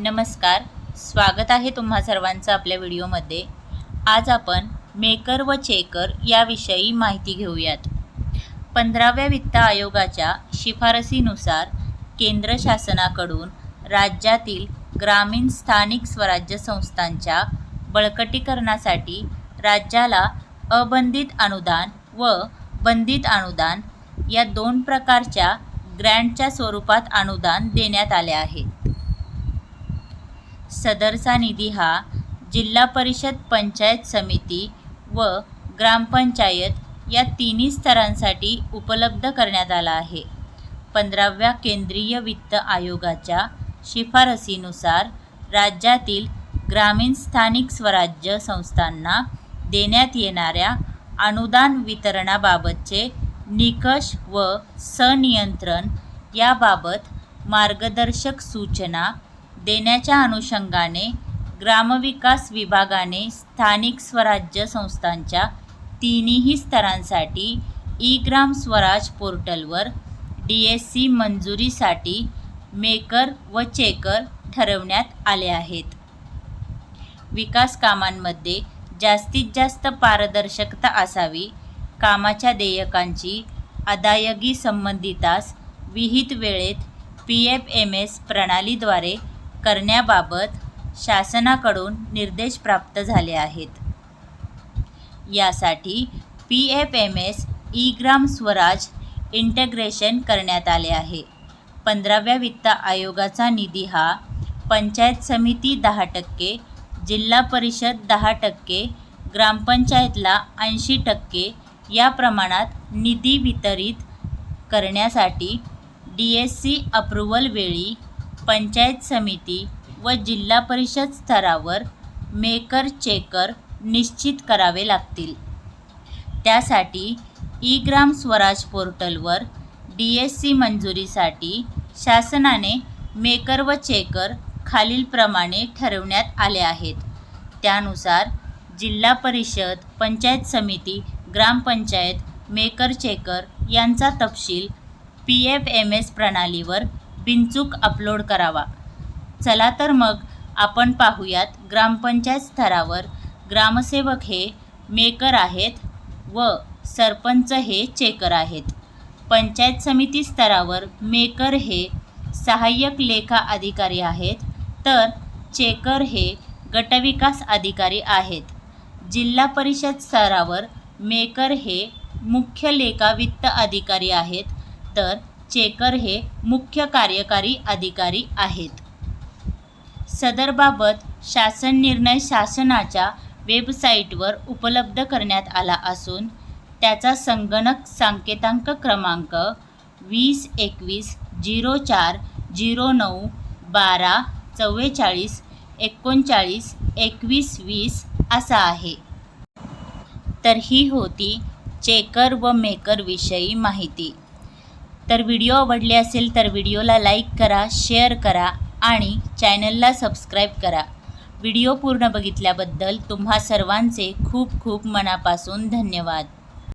नमस्कार स्वागत आहे तुम्हा सर्वांचं आपल्या व्हिडिओमध्ये. आज आपण मेकर व चेकर याविषयी माहिती घेऊयात. पंधराव्या वित्त आयोगाच्या शिफारसीनुसार केंद्र शासनाकडून राज्यातील ग्रामीण स्थानिक स्वराज्य संस्थांच्या बळकटीकरणासाठी राज्याला अबंधित अनुदान व बंधित अनुदान या दोन प्रकारच्या ग्रँटच्या स्वरूपात अनुदान देण्यात आले आहे. सदरचा निधी हा जिल्हा परिषद पंचायत समिती व ग्रामपंचायत या तिन्ही स्तरांसाठी उपलब्ध करण्यात आला आहे. पंधराव्या केंद्रीय वित्त आयोगाच्या शिफारसीनुसार राज्यातील ग्रामीण स्थानिक स्वराज्य संस्थांना देण्यात येणाऱ्या अनुदान वितरणाबाबतचे निकष व संनियंत्रण याबाबत मार्गदर्शक सूचना देण्याच्या अनुषंगाने ग्रामविकास विभागाने स्थानिक स्वराज्य संस्थांच्या तिन्ही स्तरांसाठी ई ग्राम स्वराज पोर्टलवर डी एस सी मंजुरीसाठी मेकर व चेकर ठरवण्यात आले आहेत. विकास कामांमध्ये जास्तीत जास्त पारदर्शकता असावी कामाच्या देयकांची अदायगी संबंधितास विहित वेळेत पी एफ एम एस प्रणालीद्वारे करण्याबाबत शासनाकडून निर्देश प्राप्त झाले आहेत. यासाठी P F M S e Gram Swaraj integration करण्यात आले आहे. पंधराव्या वित्त आयोगाचा निधी हा पंचायत समिती दहा टक्के जिल्हा परिषद दहा टक्के ग्रामपंचायतला ऐंशी टक्के या प्रमाणात निधी वितरित करण्यासाठी डी एस सी अप्रुव्हल वेळी पंचायत समिती व जिल्हा परिषद स्तरावर मेकर चेकर निश्चित करावे लागतील. त्यासाठी ई ग्राम स्वराज पोर्टलवर डी एस सी मंजुरीसाठी शासनाने मेकर व चेकर खालीलप्रमाणे ठरवण्यात आले आहेत. त्यानुसार जिल्हा परिषद पंचायत समिती ग्रामपंचायत मेकर चेकर यांचा तपशील पी एफ एम एस प्रणालीवर बिनचूक अपलोड करावा. चला तर मग आपण पाहूयात ग्रामपंचायत स्तरावर ग्रामसेवक हे मेकर आहेत व सरपंच हे चेकर आहेत. पंचायत समिती स्तरावर मेकर हे सहाय्यक लेखा अधिकारी आहेत तर चेकर हे गटविकास अधिकारी आहेत. जिल्हा परिषद स्तरावर मेकर हे मुख्य लेखा वित्त अधिकारी आहेत तर चेकर हे मुख्य कार्यकारी अधिकारी आहेत. सदरबाबत शासन निर्णय शासनाच्या वेबसाईटवर उपलब्ध करण्यात आला असून त्याचा संगणक सांकेतांक क्रमांक वीस एकवीस झिरो चार झिरो नऊ बारा चव्वेचाळीस एकोणचाळीस एकवीस वीस असा आहे. तर ही होती चेकर व मेकरविषयी माहिती. तर व्हिडिओ आवडले असेल तर व्हिडिओला लाईक करा शेअर करा आणि चॅनलला सबस्क्राईब करा. व्हिडिओ पूर्ण बघितल्याबद्दल तुम्हा सर्वांचे खूप खूप मनापासून धन्यवाद.